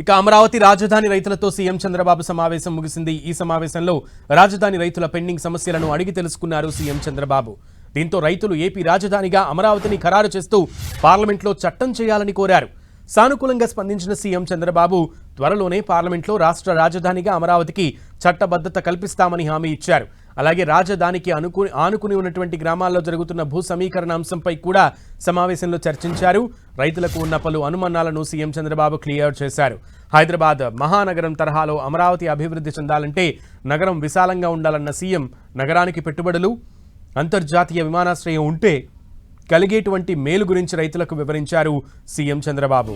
ఇక అమరావతి రాజధాని రైతులతో సీఎం చంద్రబాబు సమావేశం ముగిసింది. ఈ సమావేశంలో రాజధాని రైతుల పెండింగ్ సమస్యలను అడిగి తెలుసుకున్నారు సీఎం చంద్రబాబు. దీంతో రైతులు ఏపీ రాజధానిగా అమరావతిని ఖరారు చేస్తూ పార్లమెంట్లో చట్టం చేయాలని కోరారు. సానుకూలంగా స్పందించిన సీఎం చంద్రబాబు త్వరలోనే పార్లమెంట్లో రాష్ట్ర రాజధానిగా అమరావతికి చట్టబద్ధత కల్పిస్తామని హామీ ఇచ్చారు. అలాగే రాజధానికి అనుకు ఆనుకుని ఉన్నటువంటి గ్రామాల్లో జరుగుతున్న భూ సమీకరణ అంశంపై కూడా సమావేశంలో చర్చించారు. రైతులకు ఉన్న పలు అనుమానాలను సీఎం చంద్రబాబు క్లియర్ చేశారు. హైదరాబాద్ మహానగరం తరహాలో అమరావతి అభివృద్ధి చెందాలంటే నగరం విశాలంగా ఉండాలన్న సీఎం నగరానికి పెట్టుబడులు అంతర్జాతీయ విమానాశ్రయం ఉంటే కలిగేటువంటి మేలు గురించి రైతులకు వివరించారు సీఎం చంద్రబాబు.